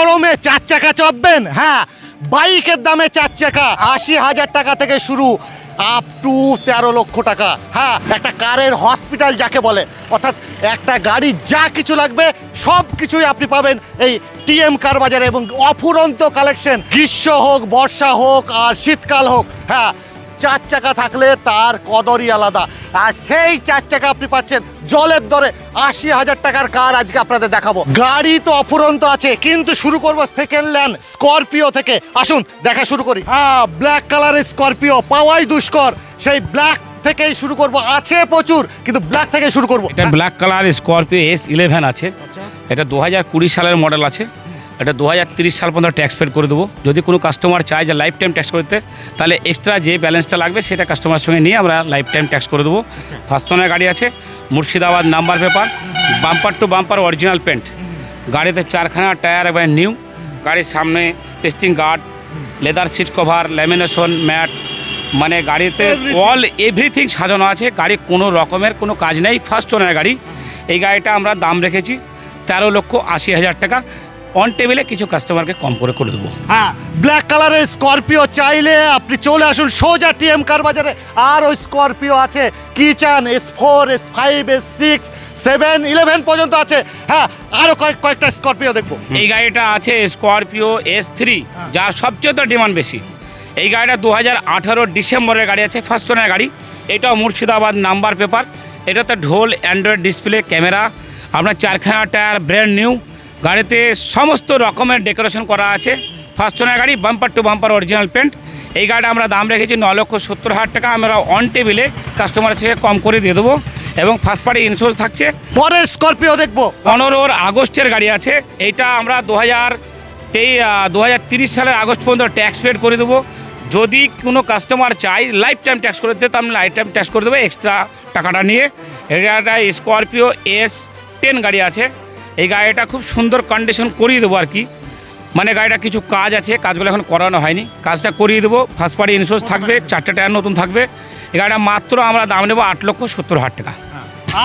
গরমে চার চাকা চাপবেন হ্যাঁ বাইকের দামে চার চাকা, আশি হাজার টাকা থেকে শুরু আপ টু তেরো লক্ষ টাকা হ্যাঁ একটা কারের হসপিটাল যাকে বলে, অর্থাৎ একটা গাড়ি যা কিছু লাগবে, সব কিছুই আপনি পাবেন এই টিএম কার বাজারে এবং অফুরন্ত কালেকশন গ্রীষ্ম হোক, বর্ষা হোক, আর শীতকাল হোক হ্যাঁ চার চাকা থাকলে তার কদরই আলাদা। আর সেই চার চাকা আপনি পাচ্ছেন জলের দরে আশি হাজার টাকার কার আজকে আপনাদের দেখাবো। গাড়ি তো অফুরন্ত আছে কিন্তু শুরু করব সেকেন্ড ল্যান্ড স্করপিও থেকে। আসুন দেখা শুরু করি। হ্যাঁ ব্ল্যাক কালারের স্করপিও পাওয়াই দুষ্কর। সেই ব্ল্যাক থেকেই শুরু করব। আছে প্রচুর কিন্তু ব্ল্যাক থেকে শুরু করব। এটা black colour Scorpio S eleven আছে। এটা দু হাজার কুড়ি সালের মডেল আছে। এটা দু হাজার তিরিশ সাল পর্যন্ত ট্যাক্স পেড করে দেবো। যদি কোনো কাস্টমার চায় যে লাইফ টাইম ট্যাক্স করতে তাহলে এক্সট্রা যে ব্যালেন্সটা লাগবে সেটা কাস্টমার সঙ্গে নিয়ে আমরা লাইফ টাইম ট্যাক্স করে দেবো। ফার্স্ট ওনার গাড়ি আছে Murshidabad number paper bumper to bumper original paint গাড়িতে চারখানা টায়ার এবার নিউ গাড়ির সামনে testing guard leather seat cover lamination mat মানে গাড়িতে. অল এভরিথিং সাজানো আছে। গাড়ি কোনো রকমের কোনো কাজ নেই। ফার্স্ট ওনার গাড়ি। এই গাড়িটা আমরা দাম রেখেছি তেরো লক্ষ আশি হাজার টাকা। অন টেবিলে কিছু কাস্টমারকে কম করে করে দেবো। হ্যাঁ ব্ল্যাক কালারের স্করপিও চাইলে আপনি চলে আসুন সোজা টিএম কার বাজারে। আর ওই স্করপিও আছে কি চান S four S five S six seven eleven পর্যন্ত আছে। হ্যাঁ আরও কয়েক কয়েকটা স্করপিও দেখব। এই গাড়িটা আছে স্করপিও এস থ্রি যার সবচেয়ে তো ডিমান্ড বেশি। এই গাড়িটা দু হাজার আঠারো ডিসেম্বরের গাড়ি আছে ফার্স্ট ওনার গাড়ি। এটাও মুর্শিদাবাদ নাম্বার পেপার এটাতে ঢোল অ্যান্ড্রয়েড ডিসপ্লে ক্যামেরা আপনার চারখানা টায়ার ব্র্যান্ড নিউ গাড়িতে সমস্ত রকমের ডেকোরেশন করা আছে। ফার্স্ট ওনার গাড়ি bumper to bumper original paint এই গাড়িটা আমরা দাম রেখেছি ন লক্ষ সত্তর হাজার টাকা। আমরা অন টেবিলে কাস্টমারের সাথে কম করে দিয়ে দেবো। এবং ফার্স্ট পার্টি ইন্স্যুরেন্স থাকছে। পরের স্করপিও দেখব। পনেরোর আগস্টের গাড়ি আছে। এইটা আমরা দু হাজার তেই দু হাজার তিরিশ সালের আগস্ট পর্যন্ত ট্যাক্স পেড করে দেবো। যদি কোনো কাস্টমার চাই লাইফ টাইম ট্যাক্স করে দিতে তো আমি লাইফ টাইম ট্যাক্স করে দেবো এক্সট্রা টাকাটা নিয়ে। এই গাড়িটা স্করপিও এস টেন গাড়ি আছে। এই গাড়িটা খুব সুন্দর কন্ডিশন করিয়ে দেবো আর কি। মানে গাড়িটা কিছু কাজ আছে কাজগুলো এখন করানো হয়নি। কাজটা করিয়ে দেবো ফার্স্ট পার্টি ইন্স্যুরেন্স থাকবে চারটে টায়ার নতুন থাকবে। এই গাড়িটা মাত্র আমরা দাম নেব আট লক্ষ সত্তর হাজার টাকা।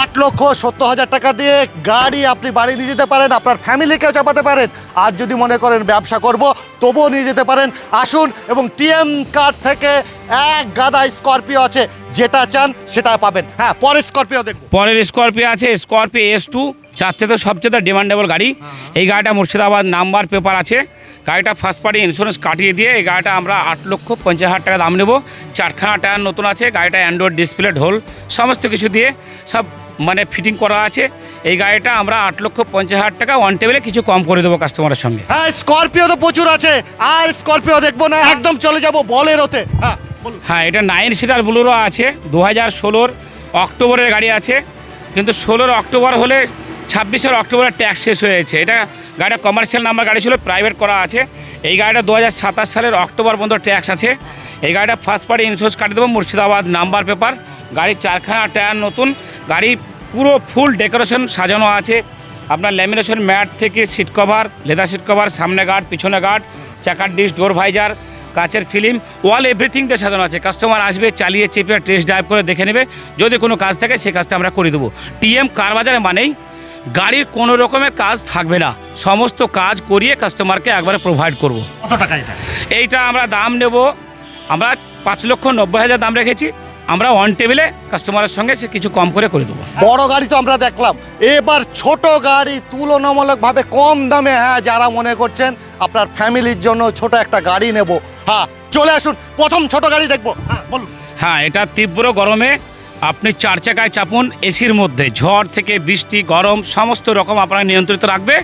আট লক্ষ সত্তর হাজার টাকা দিয়ে গাড়ি আপনি বাড়ি নিয়ে যেতে পারেন আপনার ফ্যামিলিকেও চাপাতে পারেন। আর যদি মনে করেন ব্যবসা করব তবুও নিয়ে যেতে পারেন। আসুন এবং টিএম কার্ড থেকে এক গাদা স্করপিও আছে যেটা চান সেটা পাবেন। হ্যাঁ পরের স্করপিও দেখব পরের স্করপিও আছে স্করপিও এস টু চারচেতে সবচেয়ে ডিমান্ডেবল গাড়ি। এই গাড়িটা মুর্শিদাবাদ নাম্বার পেপার আছে। গাড়িটা ফার্স্ট পার্টি ইন্স্যুরেন্স কাটিয়ে দিয়ে এই গাড়িটা আমরা আট লক্ষ পঞ্চাশ হাজার টাকা দাম নেব। চারখানা টায়ার নতুন আছে গাড়িটা অ্যান্ড্রয়েড ডিসপ্লে ঢোল সমস্ত কিছু দিয়ে সব মানে ফিটিং করা আছে। এই গাড়িটা আমরা আট লক্ষ পঞ্চাশ হাজার টাকা ওয়ান টেবিলে কিছু কম করে দেবো কাস্টমারের সঙ্গে। হ্যাঁ স্করপিও তো প্রচুর আছে। আর স্করপিও দেখব না একদম চলে যাব বলেরোতে হ্যাঁ বলুন। হ্যাঁ এটা নাইন সিটার বুলোরো আছে দু হাজার ষোলোর অক্টোবরের গাড়ি আছে। কিন্তু ষোলোর অক্টোবর হলে ছাব্বিশের অক্টোবরের ট্যাক্স শেষ হয়েছে। এটা গাড়িটা কমার্শিয়াল নাম্বার গাড়ি ছিল প্রাইভেট করা আছে। এই গাড়িটা দু হাজার সাতাশ সালের অক্টোবর পর্যন্ত ট্যাক্স আছে। এই গাড়িটা ফার্স্ট পার্টি ইন্স্যুরেন্স কাটিয়ে দেবো, মুর্শিদাবাদ নাম্বার পেপার গাড়ির চারখানা টায়ার নতুন। গাড়ি পুরো ফুল ডেকোরেশন সাজানো আছে। আপনার ল্যামিনেশন ম্যাট থেকে seat cover leather seat cover সামনে গার্ড পিছনে গার্ড চাকার ডিস ডোর ভাইজার কাচের ফিল্ম ওয়াল এভরিথিং দিয়ে সাজানো আছে। কাস্টমার আসবে, চালিয়ে চেপে টেস্ট ড্রাইভ করে দেখে নেবে। যদি কোনো কাজ থাকে, সেই কাজটা আমরা করে দেবো। টিএম কার বাজারে মানেই গাড়ির কোনো রকমের কাজ থাকবে না। সমস্ত কাজ করিয়ে কাস্টমারকে একবারে প্রোভাইড করব। কত টাকা এটা? এইটা আমরা দাম নেব আমরা পাঁচ লক্ষ নব্বই হাজার দাম রেখেছি আমরা অন টেবিলে কাস্টমারের সঙ্গে সে কিছু কম করে করে দেবো। বড় গাড়ি তো আমরা দেখলাম। এবার ছোট গাড়ি তুলনামূলকভাবে কম দামে হ্যাঁ যারা মনে করছেন আপনার ফ্যামিলির জন্য ছোট একটা গাড়ি নেব। হ্যাঁ চলে আসুন প্রথম ছোট গাড়ি দেখব। হ্যাঁ বলুন। হ্যাঁ এটা তীব্র গরমে আপনি চার চাকায় চাপুন, এসির মধ্যে। ঝড় থেকে বৃষ্টি, গরম, সমস্ত রকম আপনার নিয়ন্ত্রিত রাখবে।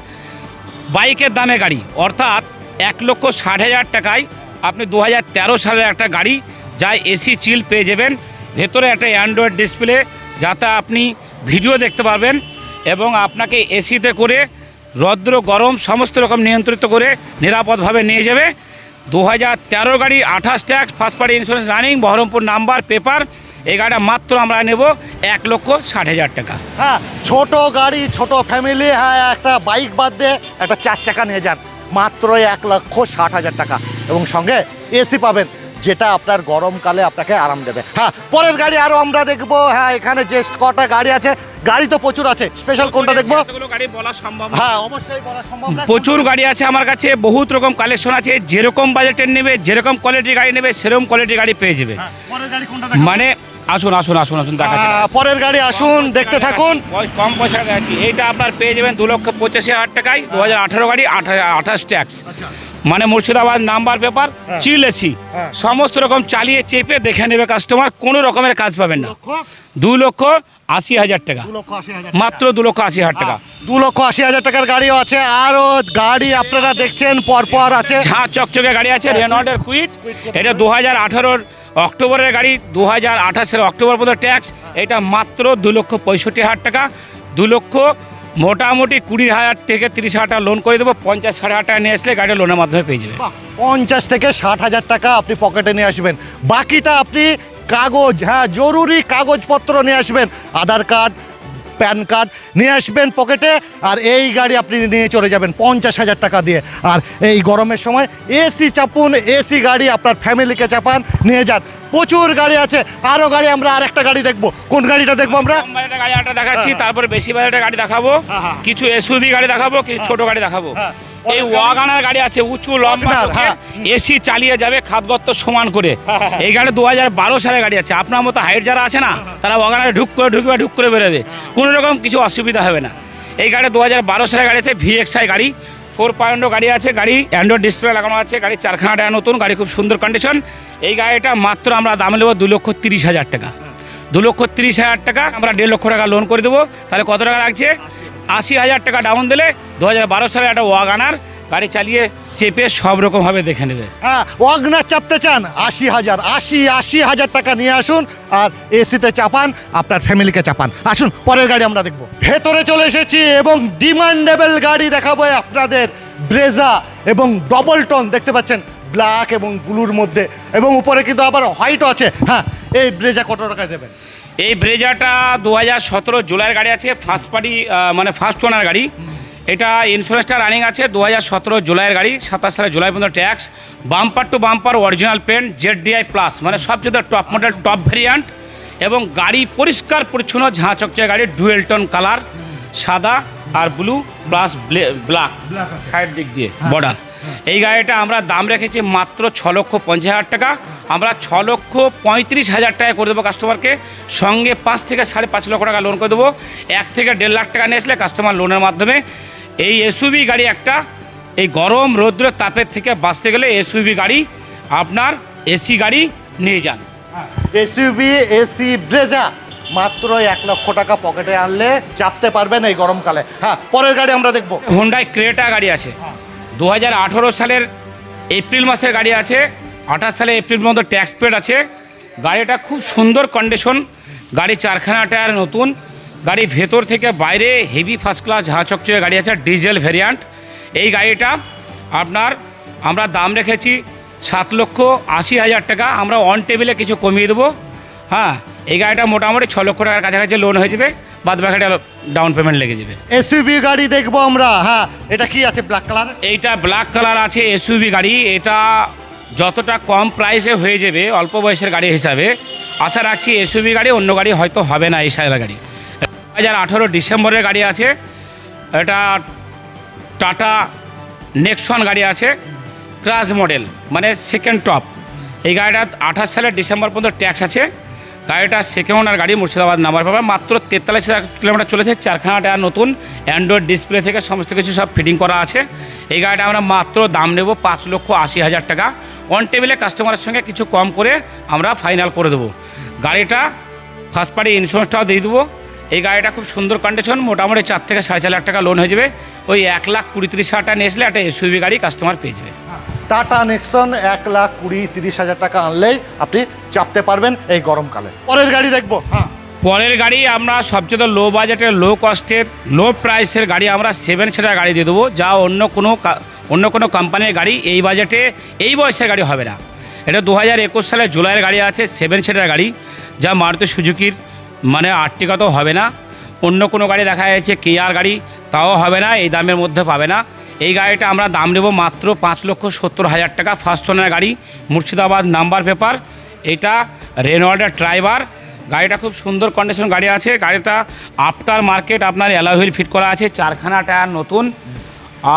বাইকের দামে গাড়ি, অর্থাৎ এক লক্ষ ষাট হাজার টাকায় আপনি দু হাজার তেরো সালের একটা গাড়ি, যা এসি চিল পেয়ে যাবেন। ভেতরে একটা অ্যান্ড্রয়েড ডিসপ্লে যাতে আপনি ভিডিও দেখতে পারবেন এবং আপনাকে এসিতে করে রৌদ্র, গরম, সমস্ত রকম নিয়ন্ত্রিত করে নিরাপদভাবে নিয়ে যাবে। দু হাজার তেরো গাড়ি, আঠাশ tax first party insurance running Baharampur number paper এই গাড়িটা মাত্র আমরা নেব এক লক্ষ ষাট হাজার টাকা। হ্যাঁ ছোট গাড়ি ছোট ফ্যামিলি হ্যাঁ একটা বাইক বাদ দিয়ে একটা চার চাকা নিয়ে যান মাত্র এক লক্ষ ষাট হাজার টাকা। এবং সঙ্গে এসি পাবেন যেটা আপনার গরমকালে আপনাকে আরাম দেবে। হ্যাঁ পরের গাড়ি আরও আমরা দেখব। হ্যাঁ এখানে যে কটা গাড়ি আছে গাড়ি তো প্রচুর আছে। স্পেশাল কোনটা দেখব? গাড়ি বলা সম্ভব হ্যাঁ অবশ্যই বলা সম্ভব প্রচুর গাড়ি আছে আমার কাছে বহুত রকম কালেকশন আছে। যেরকম বাজেটের নেবে যেরকম কোয়ালিটির গাড়ি নেবে সেরকম কোয়ালিটির গাড়ি পেয়ে যাবে। হ্যাঁ? মানে আসুন আসুন আসুন আসুন পরের গাড়ি আসুন দেখতে থাকুন। কম পয়সা আছে। এইটা আপনার পেয়ে যাবেন দু লক্ষ পঁচাশি হাজার টাকায় দু হাজার আঠারো গাড়ি আঠা- আঠাশ ট্যাক্স। আচ্ছা। মানে মুর্শিদাবাদ নাম্বার পেপার হ্যাঁ। Chill AC. হ্যাঁ। সমস্ত রকম চালিয়ে চেপে দেখে নেবে কাস্টমার কোনো রকমের কাজ পাবেন না। দু লক্ষ? আশি হাজার টাকা। মাত্র দু লক্ষ আশি হাজার টাকা। দু লক্ষ আশি হাজার টাকার গাড়িও আছে। আরও গাড়ি আপনারা দেখছেন পরপর আছে। ঝাঁ চকচকে গাড়ি আছে রেনল্ডের কুইট এটা দু হাজার আঠারোর অক্টোবরের গাড়ি দু হাজার আঠাশের অক্টোবর পর্যন্ত ট্যাক্স, এটা মাত্র দু লক্ষ পঁয়ষট্টি হাজার টাকা। দু লক্ষ মোটামুটি কুড়ি হাজার থেকে তিরিশ হাজার টাকা লোন করে দেবো, পঞ্চাশ ষাট হাজার টাকা নিয়ে আসলে গাড়িটা লোনের মাধ্যমে পেয়ে যাবে। পঞ্চাশ থেকে ষাট হাজার টাকা আপনি পকেটে নিয়ে আসবেন। বাকিটা আপনি কাগজ হ্যাঁ জরুরি কাগজপত্র নিয়ে আসবেন। আধার কার্ড প্যান কার্ড নিয়ে আসবেন পকেটে আর এই গাড়ি আপনি নিয়ে চলে যাবেন পঞ্চাশ হাজার টাকা দিয়ে আর এই গরমের সময় এসি চাপুন এসি গাড়ি আপনার ফ্যামিলিকে চাপান নিয়ে যান প্রচুর গাড়ি আছে আরও গাড়ি আমরা আর একটা গাড়ি দেখব কোন গাড়িটা দেখব আমরা গাড়ি একটা দেখাচ্ছি হ্যাঁ। তারপরে বেশি বাজারটা গাড়ি দেখাবো হ্যাঁ, হ্যাঁ। কিছু এসইউভি গাড়ি দেখাবো কিছু ছোট গাড়ি দেখাবো। এই ওয়াগানার গাড়ি আছে উঁচু লম্বা Wagoner, হ্যাঁ। এসি চালিয়ে যাবে খাতগত্ত সমান করে। এই গাড়ি দু হাজার বারো সালের গাড়ি আছে। আপনার মতো হাইট যারা আছে না তারা ওয়াগানারে ঢুক করে ঢুকবে ঢুক করে বেরোবে। কোনো রকম কিছু অসুবিধা হবে না। এই গাড়ি দু হাজার বারো সালের গাড়ি আছে ভিএক্সআই গাড়ি। ফোর পয়েন্ট গাড়ি আছে গাড়ি অ্যান্ড্রয়েড ডিসপ্লে লাগানো আছে গাড়ি চারখানাটা নতুন গাড়ি খুব সুন্দর কন্ডিশন এই গাড়িটা মাত্র আমরা দাম নেব দু লক্ষ তিরিশ হাজার টাকা। দু লক্ষ তিরিশ হাজার টাকা আমরা দেড় লক্ষ টাকা লোন করে দেবো। তাহলে কত টাকা লাগছে? আশি হাজার টাকা ডাউন দিলে দু হাজার বারো সালে একটা ওয়াগানার গাড়ি চালিয়ে চেপে সব রকমভাবে দেখে নেবে। হ্যাঁ ওয়াগনার চাপতে চান, আশি হাজার, আশি আশি হাজার টাকা নিয়ে আসুন আর এসিতে চাপান, আপনার ফ্যামিলিকে চাপান। আসুন, পরের গাড়ি আমরা দেখব। ভেতরে চলে এসেছি এবং ডিমান্ডেবল গাড়ি দেখাবো আপনাদের, ব্রেজা এবং ডবল টন দেখতে পাচ্ছেন, ব্ল্যাক এবং ব্লুর মধ্যে। এবং উপরে কিন্তু আবার হোয়াইটও আছে। হ্যাঁ এই ব্রেজা কত টাকায় দেবেন? এই ব্রেজাটা দু হাজার সতেরো জুলাইয়ের গাড়ি আছে ফার্স্ট পার্টি মানে ফার্স্ট ওনার গাড়ি। এটা ইন্স্যুরেন্সটা রানিং আছে দু হাজার সতেরো জুলাইয়ের গাড়ি সাতাশ সালে জুলাই পর্যন্ত tax bumper to bumper original paint Z DI plus মানে সবচেয়ে টপ মডেল টপ ভেরিয়ান্ট এবং গাড়ি পরিষ্কার পরিচ্ছন্ন ঝাঁ চকচকে গাড়ি ডুয়েল টোন কালার সাদা আর ব্লু প্লাস ব্ল্যাক সাইড দিক দিয়ে বর্ডার এই গাড়িটা আমরা দাম রেখেছি মাত্র ছ লক্ষ পঞ্চাশ হাজার টাকা। আমরা ছ লক্ষ পঁয়ত্রিশ হাজার টাকা করে দেবো কাস্টমারকে সঙ্গে পাঁচ থেকে সাড়ে পাঁচ লক্ষ টাকা লোন করে দেবো। এক থেকে দেড় লাখ টাকা নিয়ে আসলে কাস্টমার লোনের মাধ্যমে। এই এসইউভি গাড়ি একটা এই গরম রৌদ্রের তাপের থেকে বাঁচতে গেলে এসইউভি গাড়ি আপনার এসি গাড়ি নিয়ে যান। এসইউবি এসি ব্রেজা মাত্র এক লক্ষ টাকা পকেটে আনলে চাপতে পারবেন এই গরমকালে। হ্যাঁ পরের গাড়ি আমরা দেখব। হোন্ডাই ক্রেটা গাড়ি আছে। দু হাজার আঠেরো সালের এপ্রিল মাসের গাড়ি আছে, আঠাশ সালে এপ্রিল পর্যন্ত ট্যাক্স পেড আছে। গাড়িটা খুব সুন্দর কন্ডিশন গাড়ি চারখানা টায়ার নতুন। গাড়ি ভেতর থেকে বাইরে হেভি ফার্স্ট ক্লাস ঝাঁ চকচকে গাড়ি আছে ডিজেল ভ্যারিয়ান্ট এই গাড়িটা আপনার আমরা দাম রেখেছি সাত লক্ষ আশি হাজার টাকা। আমরা অন টেবিলে কিছু কমিয়ে দেবো। হ্যাঁ এই গাড়িটা মোটামুটি ছ লক্ষ টাকার কাছাকাছি লোন হয়ে যাবে বাদ বাকিটা ডাউন পেমেন্ট লেগে যাবে। এসইউবি গাড়ি দেখব আমরা হ্যাঁ এটা কি আছে ব্ল্যাক কালার এইটা ব্ল্যাক কালার আছে এসইউভি গাড়ি এটা যতটা কম প্রাইসে হয়ে যাবে অল্প বয়সের গাড়ি হিসাবে আশা রাখছি এসইউভি গাড়ি অন্য গাড়ি হয়তো হবে না এই সাইজের গাড়ি। দু হাজার আঠেরো ডিসেম্বরের গাড়ি আছে এটা টাটা নেক্সন গাড়ি আছে ক্রাশ মডেল মানে সেকেন্ড টপ এই গাড়িটা আঠাশ সালের ডিসেম্বর পর্যন্ত ট্যাক্স আছে গাড়িটা সেকেন্ড ওনার গাড়ি মুর্শিদাবাদ নাম্বার পাবে। মাত্র তেতাল্লিশ কিলোমিটার চলেছে চারখানা টায়ার নতুন অ্যান্ড্রয়েড ডিসপ্লে থেকে সমস্ত কিছু সব ফিটিং করা আছে। এই গাড়িটা আমরা মাত্র দাম নেব পাঁচ লক্ষ আশি হাজার টাকা। অন টেবিলে কাস্টমারের সঙ্গে কিছু কম করে আমরা ফাইনাল করে দেবো। গাড়িটা ফার্স্ট পার্টি ইন্স্যুরেন্সটাও দিয়ে দেবো। এই গাড়িটা খুব সুন্দর কন্ডিশন মোটামুটি চার থেকে সাড়ে চার লাখ টাকা লোন হয়ে যাবে। ওই এক লাখ কুড়ি তিরিশ হাজার টাকা নিয়ে আসলে একটা এসইউভি গাড়ি কাস্টমার পেয়ে যাবে। টাটা নেক্সন এক লাখ কুড়ি তিরিশ হাজার টাকা আনলেই আপনি চাপতে পারবেন এই গরমকালে। পরের গাড়ি দেখব হ্যাঁ। পরের গাড়ি আমরা সবচেয়ে লো বাজেটের লো কস্টের লো প্রাইসের গাড়ি আমরা সেভেন সিটার গাড়ি দিয়ে দেবো, যা অন্য কোনো অন্য কোনো কোম্পানির গাড়ি এই বাজেটে এই বয়সের গাড়ি হবে না। এটা দু হাজার একুশ সালে জুলাইয়ের গাড়ি আছে সেভেন সিটার গাড়ি, যা মারুতি সুজুকির মানে আর্টিকা তো হবে না। অন্য কোনো গাড়ি দেখা যাচ্ছে কেয়ার গাড়ি, তাও হবে না, এই দামের মধ্যে পাবে না। এই গাড়িটা আমরা দাম নেব মাত্র পাঁচ লক্ষ সত্তর হাজার টাকা। ফার্স্ট ওনার গাড়ি, মুর্শিদাবাদ নাম্বার পেপার এটা রেনল্ডের ড্রাইভার গাড়িটা খুব সুন্দর কন্ডিশন গাড়ি আছে। গাড়িটা আফটার মার্কেট আপনার অ্যালাহুইল ফিট করা আছে। চারখানা টায়ার নতুন।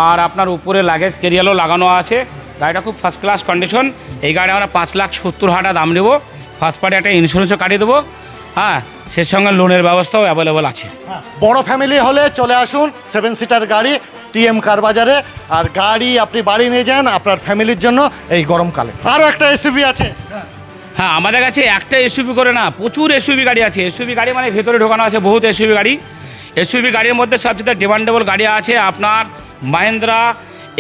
আর আপনার উপরে লাগেজ কেরিয়ালও লাগানো আছে। গাড়িটা খুব ফার্স্ট ক্লাস কন্ডিশন এই গাড়ি আমরা পাঁচ লাখ সত্তর হাজার দাম নেব। ফার্স্ট পার্টি একটা ইন্স্যুরেন্সও কাটিয়ে দেবো। হ্যাঁ সে সঙ্গে লোনের ব্যবস্থাও অ্যাভেলেবল আছে। বড় ফ্যামিলি হলে চলে আসুন সেভেন সিটার গাড়ি টিএম কার বাজারে। আর গাড়ি আপনি বাড়ি নিয়ে যান আপনার ফ্যামিলির জন্য এই গরমকালে আরও একটা এসইবি আছে। হ্যাঁ আমাদের কাছে একটা এসইবি করে না প্রচুর এসইবি গাড়ি আছে। এসইবি গাড়ি মানে ভেতরে ঢোকানো আছে বহুত এসইবি গাড়ি। এসইবি গাড়ির মধ্যে সবচেয়ে ডিমান্ডেবল গাড়ি আছে আপনার মাহিন্দ্রা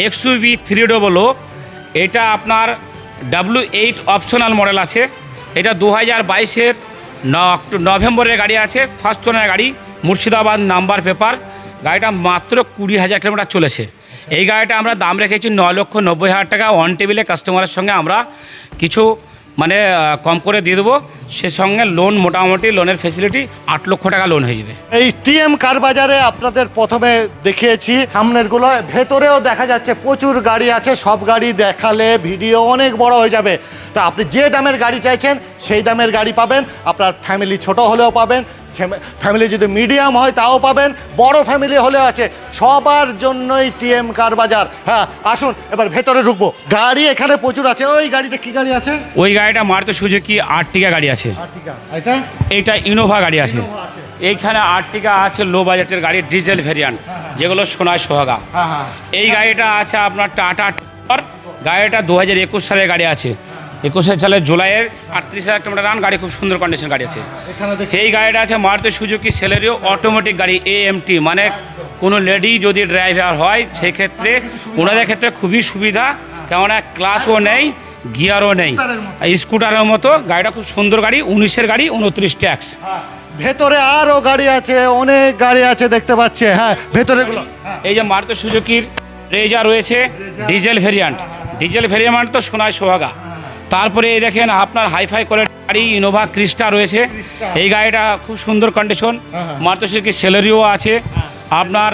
এক্সইবি থ্রি ডবল এটা আপনার ডাব্লু এইট অপশনাল মডেল আছে। এটা দু হাজার বাইশের নভেম্বরের গাড়ি আছে ফার্স্ট ওনার গাড়ি, মুর্শিদাবাদ নাম্বার পেপার গাড়িটা মাত্র কুড়ি হাজার কিলোমিটার চলেছে। এই গাড়িটা আমরা দাম রেখেছি ন লক্ষ নব্বই হাজার টাকা। অন টেবিলে কাস্টমারের সঙ্গে আমরা কিছু মানে কম করে দিয়ে দেবো। সে সঙ্গে লোন মোটামুটি লোনের ফেসিলিটি আট লক্ষ টাকা লোন হয়ে যাবে। এই টিএম কার বাজারে আপনাদের প্রথমে দেখিয়েছি, সামনেরগুলো, ভেতরেও দেখা যাচ্ছে প্রচুর গাড়ি আছে, সব গাড়ি দেখালে ভিডিও অনেক বড় হয়ে যাবে। তা আপনি যে দামের গাড়ি চাইছেন, সেই দামের গাড়ি পাবেন, আপনার ফ্যামিলি ছোট হলেও পাবেন ফ্যামিলি যদি মিডিয়াম হয় তাও পাবেন। বড় ফ্যামিলি হলে আছে। সবার জন্যই টিএম কার বাজার। হ্যাঁ আসুন এবার ভেতরে ঢুকবো। গাড়ি এখানে প্রচুর আছে। ওই গাড়িটা কি গাড়ি আছে? ওই গাড়িটা মারুতি সুজুকি আর্টিকা গাড়ি আছে। এটা? ইনোভা গাড়ি আছে। এইখানে আর্টিকা আছে লো বাজেটের গাড়ি ডিজেল ভেরিয়ান্ট যেগুলো সোনায় সোহাগা। হ্যাঁ হ্যাঁ। এই গাড়িটা আছে আপনার টাটা গাড়িটা দু হাজার একুশ সালের গাড়ি আছে। একুশের সালের জুলাইয়ের আটত্রিশ হাজার কিলোমিটার রান গাড়ি খুব সুন্দর কন্ডিশন গাড়ি আছে। এই গাড়িটা আছে মারুতি সুজুকি সেলেরিও অটোমেটিক গাড়ি এএমটি মানে কোনো লেডি যদি ড্রাইভার হয় সেক্ষেত্রে ওনাদের ক্ষেত্রে খুবই সুবিধা কেননা ক্লাসও নেই গিয়ারও নেই। স্কুটারের মতো। গাড়িটা খুব সুন্দর গাড়ি উনিশের গাড়ি উনত্রিশ ট্যাক্স ভেতরে আরও গাড়ি আছে অনেক গাড়ি আছে দেখতে পাচ্ছে। হ্যাঁ ভেতরেগুলো। এই যে মারুতি সুজুকির রেজা রয়েছে ডিজেল ভেরিয়ান্ট ডিজেল ভেরিয়ান্ট তো সোনায় সোহাগা। তারপরে এই দেখেন আপনার হাইফাই করে গাড়ি ইনোভা ক্রিস্টা রয়েছে। এই গাড়িটা খুব সুন্দর কন্ডিশন হ্যাঁ, হ্যাঁ। সুজুকির সেলারিও আছে। আপনার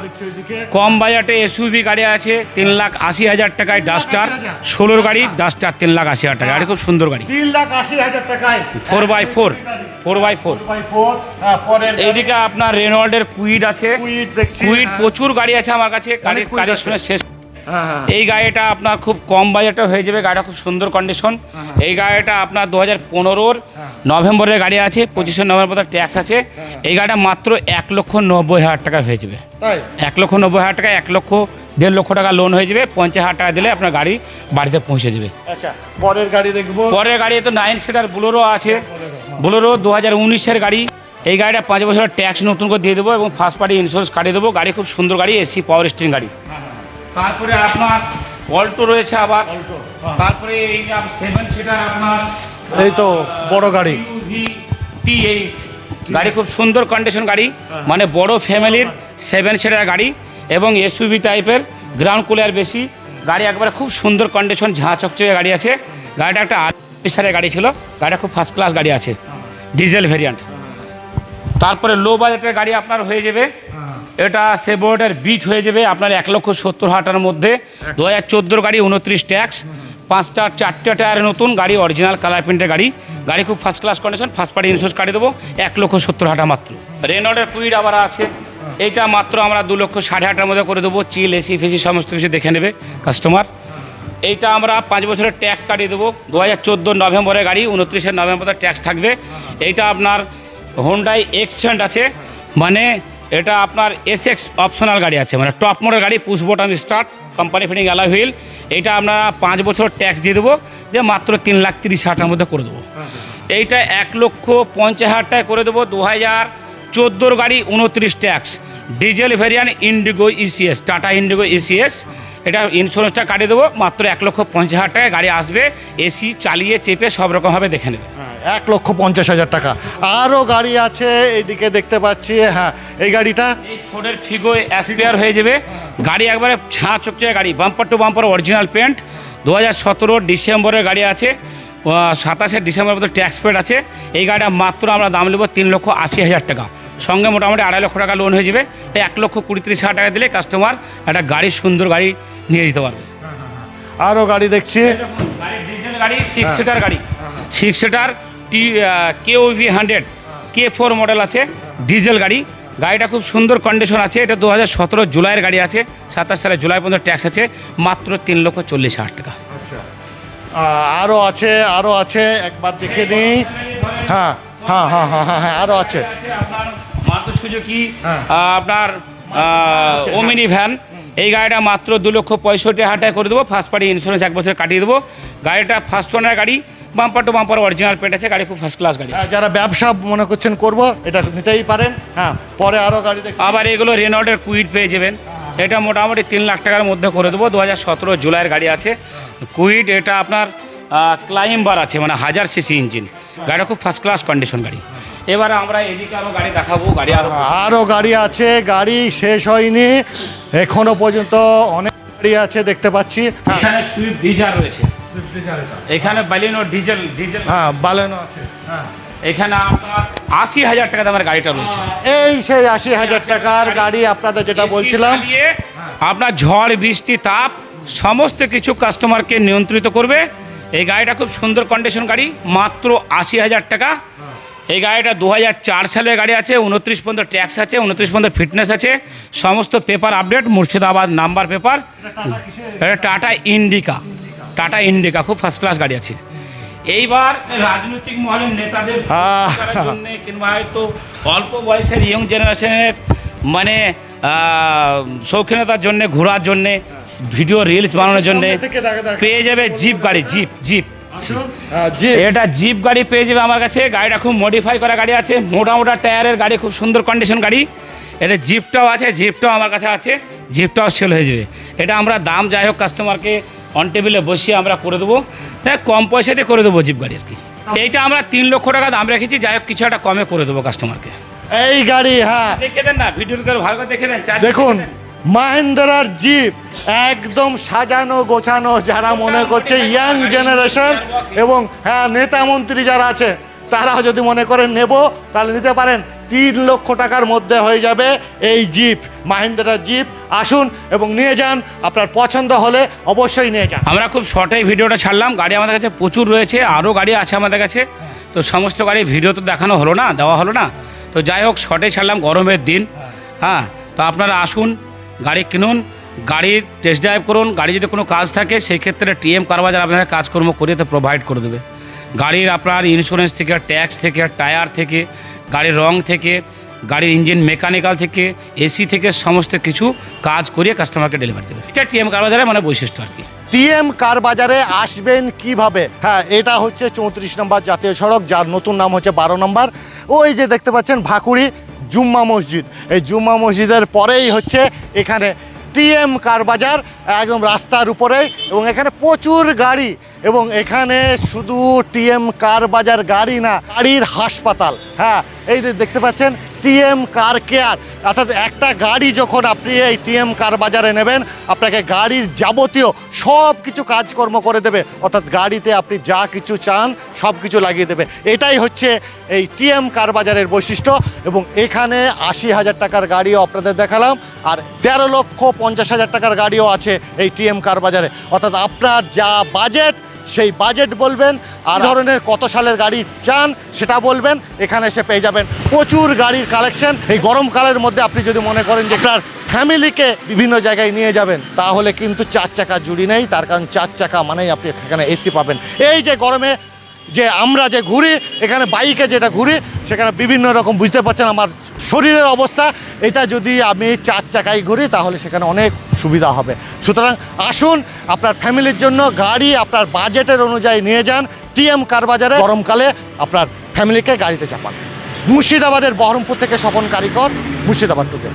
কম বাজেটে এসইউভি গাড়ি আছে তিন লাখ আশি হাজার টাকায় ডাস্টার ষোলোর গাড়ি ডাস্টার তিন লাখ আশি হাজার টাকা। গাড়ি খুব সুন্দর গাড়ি। তিন লাখ আশি হাজার টাকায়। Four by four four by four হ্যাঁ এইদিকে আপনার রেনল্ডের কুইড আছে। কুইড হ্যাঁ। প্রচুর গাড়ি আছে আমার কাছে। গাড়ির শেষ হ্যাঁ হ্যাঁ এই গাড়িটা আপনার খুব কম বাজেটে হয়ে যাবে গাড়িটা খুব সুন্দর কন্ডিশন এই গাড়িটা আপনার দু হাজার পনেরোর নভেম্বরের গাড়ি আছে পঁচিশে নভেম্বর ট্যাক্স আছে। এই গাড়িটা মাত্র এক লক্ষ নব্বই হাজার টাকা হয়ে যাবে। এক লক্ষ নব্বই হাজার টাকা এক লক্ষ দেড় লক্ষ টাকা লোন হয়ে যাবে পঞ্চাশ হাজার টাকা দিলে আপনার গাড়ি বাড়িতে পৌঁছে যাবে। আচ্ছা পরের গাড়ি দেখব। পরের গাড়ি তো নাইন সিটার বুলোরো আছে। বুলোরো দু হাজার উনিশের গাড়ি। এই গাড়িটা পাঁচ বছরের ট্যাক্স নতুন করে দিয়ে দেবো এবং ফার্স্ট পার্টি ইন্স্যুরেন্স কাটিয়ে দেবো। গাড়ি খুব সুন্দর গাড়ি এসি পাওয়ার স্টিং গাড়ি। তারপরে আপনার অল্টো রয়েছে আবার। তারপরে এই যে সেভেন সিটার আপনার এই তো বড় গাড়ি। টি এইট গাড়ি খুব সুন্দর কন্ডিশন গাড়ি মানে বড় ফ্যামিলির সেভেন সিটার গাড়ি এবং এসইউভি টাইপের গ্রাউন্ড কুলার বেশি। গাড়ি একবারে খুব সুন্দর কন্ডিশন ঝাঁ চকচকে গাড়ি আছে। গাড়িটা একটা আট সালের গাড়ি ছিল গাড়িটা খুব ফার্স্ট ক্লাস গাড়ি আছে ডিজেল ভেরিয়েন্ট তারপরে লো বাজেটের গাড়ি আপনার হয়ে যাবে এটা সে বোর্ডের বিট হয়ে যাবে আপনার এক লক্ষ সত্তর হাজার মধ্যে। দু হাজার চোদ্দোর গাড়ি উনত্রিশ ট্যাক্স পাঁচটা চারটে টায়ার নতুন গাড়ি অরিজিনাল কালার প্রিন্টের গাড়ি। গাড়ি খুব first class condition first party insurance কাটিয়ে দেবো এক লক্ষ সত্তর হাজার মাত্র। রেনল্ডের কুইড আবার আছে এইটা মাত্র আমরা দু লক্ষ সাড়ে হাজার মধ্যে করে দেবো চিল এসি ফেসি সমস্ত কিছু দেখে নেবে কাস্টমার এইটা আমরা পাঁচ বছরের ট্যাক্স কাটিয়ে দেবো দু হাজার চোদ্দ নভেম্বরের গাড়ি উনত্রিশে নভেম্বরের ট্যাক্স থাকবে। এইটা আপনার হোন্ডাই এক্সেন্ট আছে মানে এটা আপনার এসএক্স অপশনাল গাড়ি আছে মানে টপ মোডের গাড়ি push button start company fitting alloy wheel এইটা আপনারা পাঁচ বছর ট্যাক্স দিয়ে দেবো যে মাত্র তিন লাখ তিরিশ হাজার মধ্যে করে দেবো। এইটা এক লক্ষ পঞ্চাশ হাজার টাকা করে দেবো, দু হাজার চোদ্দোর গাড়ি, উনত্রিশ tax diesel variant Indigo ECS Tata Indigo ECS এটা ইন্স্যুরেন্সটা কাটিয়ে দেবো, মাত্র এক লক্ষ পঞ্চাশ হাজার টাকায় গাড়ি আসবে এসি চালিয়ে, চেপে সব রকমভাবে দেখে নেবে। এক লক্ষ পঞ্চাশ হাজার টাকা। আরও গাড়ি আছে এইদিকে দেখতে পাচ্ছি হ্যাঁ এই গাড়িটা? এই ফোর্ডের ফিগো অ্যাসপিয়ার হয়ে যাবে। গাড়ি একবারে ছাঁ চকচকে গাড়ি bumper to bumper original paint দু হাজার সতেরো ডিসেম্বরের গাড়ি আছে সাতাশে ডিসেম্বর মধ্যে ট্যাক্স পেড আছে। এই গাড়িটা মাত্র আমরা দাম নেব তিন লক্ষ আশি হাজার টাকা। সঙ্গে মোটামুটি আড়াই লক্ষ টাকা লোন হয়ে যাবে। এই এক লক্ষ কুড়ি তিরিশ হাজার টাকা দিলে কাস্টমার একটা গাড়ি সুন্দর গাড়ি নিয়ে যেতে পারবে। আরও গাড়ি দেখছি। গাড়ি ডিজেল গাড়ি সিক্স সিটার গাড়ি। Six seater T K KUV hundred K four model আছে ডিজেল গাড়ি। গাড়িটা খুব সুন্দর কন্ডিশন আছে এটা দু হাজার সতেরো জুলাইয়ের গাড়ি আছে সাতাশ সালে জুলাই পর্যন্ত ট্যাক্স আছে মাত্র তিন লক্ষ চল্লিশ হাজার টাকা। আরও আছে আরও আছে একবার দেখে নিই। হ্যাঁ হ্যাঁ হ্যাঁ হ্যাঁ হ্যাঁ হ্যাঁ আরও আছে। মাত্র সুজুকি হ্যাঁ। আপনার ওমিনি ভ্যান এই গাড়িটা মাত্র দু লক্ষ পঁয়ষট্টি হাজার টাকা করে দেবো ফার্স্ট পার্টি ইন্স্যুরেন্স এক বছর কাটিয়ে দেবো। গাড়িটা ফার্স্ট ওনার গাড়ি bumper to bumper original paint আছে গাড়ি খুব ফার্স্ট ক্লাস গাড়ি হ্যাঁ, যারা ব্যবসা মনে করছেন করব এটা নিতেই পারেন। হ্যাঁ পরে আরও গাড়ি আবার এগুলো রেনল্ডের কুইট পেয়ে যাবেন। এটা মোটামুটি তিন লাখ টাকার মধ্যে করে দেবো দু হাজার সতেরো জুলাইয়ের গাড়ি আছে। কুইট এটা আপনার ক্লাইম্বার আছে মানে হাজার সিসি ইঞ্জিন গাড়িটা খুব ফার্স্ট ক্লাস কন্ডিশন গাড়ি। এবারে আমরা এদিকে আরও গাড়ি দেখাবো গাড়ি আরও আরও গাড়ি আছে গাড়ি শেষ হয়নি। এখনও পর্যন্ত অনেক গাড়ি আছে দেখতে পাচ্ছি। হ্যাঁ। এখানে সুইফট ডিজার রয়েছে। এখানে বালিনো ডিজেল ডিজেল। হ্যাঁ বালেনো আছে। হ্যাঁ। এখানে আপনার আশি হাজার টাকা দামের গাড়িটা রয়েছে। এই সেই আশি হাজার টাকার গাড়ি আপনাদের যেটা বলছিলাম। আপনার ঝড় বৃষ্টি তাপ সমস্ত কিছু কাস্টমারকে নিয়ন্ত্রিত করবে। এই গাড়িটা খুব সুন্দর কন্ডিশন গাড়ি মাত্র আশি হাজার টাকা। এই গাড়িটা দু হাজার চার সালের গাড়ি আছে উনত্রিশ পর্যন্ত ট্যাক্স আছে উনত্রিশ পর্যন্ত ফিটনেস আছে। সমস্ত paper update Murshidabad number paper এটা টাটা ইন্ডিকা। টাটা ইন্ডিকা খুব ফার্স্ট ক্লাস গাড়ি আছে। এইবার রাজনৈতিক মহলের নেতাদের জন্য কিংবা হয়তো অল্প বয়সের ইয়ং জেনারেশনের মানে শৌখিনতার জন্য ঘোরার জন্য ভিডিও রিলস বানানোর জন্য পেয়ে যাবে জিপ গাড়ি জিপ জিপ জি এটা জিপ গাড়ি পেয়ে যাবে আমার কাছে। গাড়িটা খুব মডিফাই করা গাড়ি আছে। মোটা মোটা টায়ারের গাড়ি খুব সুন্দর কন্ডিশন গাড়ি। এটা জিপটাও আছে জিপটাও আমার কাছে আছে। জিপটাও সেল হয়ে যাবে। এটা আমরা দাম যাই হোক কাস্টমারকে অন টেবিলে বসিয়ে আমরা করে দেবো। হ্যাঁ কম পয়সাতে করে দেবো জিপ গাড়ি আর কি। এইটা আমরা তিন লক্ষ টাকা দাম রেখেছি যাই হোক কিছু একটা কমে করে দেবো কাস্টমারকে এই গাড়ি হ্যাঁ। দেখে দেন না ভিডিও করে ভালো করে দেখে দেন দেখুন দেখে মাহিন্দ্রার জিপ একদম সাজানো গোছানো যারা মনে করছে ইয়াং জেনারেশন এবং হ্যাঁ নেতা মন্ত্রী যারা আছে তারাও যদি মনে করেন নেব, তাহলে নিতে পারেন। তিন লক্ষ টাকার মধ্যে হয়ে যাবে এই জিপ মাহিন্দ্রার জিপ। আসুন এবং নিয়ে যান, আপনার পছন্দ হলে অবশ্যই নিয়ে যান। আমরা খুব শর্টে ভিডিওটা ছাড়লাম। গাড়ি আমাদের কাছে প্রচুর রয়েছে, আরও গাড়ি আছে আমাদের কাছে। তো সমস্ত গাড়ি ভিডিও তো দেখানো হলো না, দেওয়া হলো না। তো যাই হোক শর্টে ছাড়লাম, গরমের দিন। হ্যাঁ তো আপনারা আসুন, গাড়ি কিনুন গাড়ির টেস্ট ড্রাইভ করুন। গাড়ি যদি কোনো কাজ থাকে, সেই ক্ষেত্রে টিএম কারবাজার আপনাকে কাজকর্ম করিয়ে তো প্রোভাইড করে দেবে। গাড়ির আপনার ইন্স্যুরেন্স থেকে ট্যাক্স থেকে টায়ার থেকে, গাড়ির রং থেকে, গাড়ির ইঞ্জিন মেকানিক্যাল থেকে এসি থেকে সমস্ত কিছু কাজ করিয়ে কাস্টমারকে ডেলিভারি দেবে। এটা টিএম কারবাজারের মানে বৈশিষ্ট্য আর কি। টিএম কার বাজারে আসবেন কীভাবে? হ্যাঁ এটা হচ্ছে চৌত্রিশ নম্বর জাতীয় সড়ক, যার নতুন নাম হচ্ছে বারো নম্বর। ওই যে দেখতে পাচ্ছেন ভাকুড়ি জুম্মা মসজিদ। এই জুম্মা মসজিদের পরেই হচ্ছে এখানে টিএম কার বাজার, একদম রাস্তার উপরে এবং এখানে প্রচুর গাড়ি, এবং এখানে শুধু টিএম কার বাজার গাড়ি না, গাড়ির হাসপাতাল। হ্যাঁ এই যে দেখতে পাচ্ছেন টিএম কার কেয়ার অর্থাৎ একটা গাড়ি যখন আপনি এই টিএম কার বাজারে নেবেন, আপনাকে গাড়ির যাবতীয় সব কিছু কাজকর্ম করে দেবে। অর্থাৎ গাড়িতে আপনি যা কিছু চান সব কিছু লাগিয়ে দেবে। এটাই হচ্ছে এই টিএম কার বাজারের বৈশিষ্ট্য এবং এখানে আশি হাজার টাকার গাড়িও আপনাদের দেখালাম আর তেরো লক্ষ পঞ্চাশ হাজার টাকার গাড়িও আছে এই টিএম কার বাজারে। অর্থাৎ আপনার যা বাজেট সেই বাজেট বলবেন আর ধরনের কত সালের গাড়ি চান সেটা বলবেন এখানে এসে পেয়ে যাবেন। প্রচুর গাড়ির কালেকশন এই গরমকালের মধ্যে আপনি যদি মনে করেন যে আপনার ফ্যামিলিকে বিভিন্ন জায়গায় নিয়ে যাবেন তাহলে কিন্তু চার চাকা জুড়ি নেই। তার কারণ চার চাকা মানেই আপনি এখানে এসি পাবেন। এই যে গরমে যে আমরা যে ঘুরি এখানে বাইকে যেটা ঘুরি সেখানে বিভিন্ন রকম বুঝতে পারছেন আমার শরীরের অবস্থা। এটা যদি আমি চার চাকায় ঘুরি তাহলে সেখানে অনেক সুবিধা হবে। সুতরাং আসুন আপনার ফ্যামিলির জন্য গাড়ি আপনার বাজেটের অনুযায়ী নিয়ে যান। টিএম কার বাজারে গরমকালে আপনার ফ্যামিলিকে গাড়িতে চাপান। মুর্শিদাবাদের বহরমপুর থেকে স্বপন কারিকর, মুর্শিদাবাদ টুকে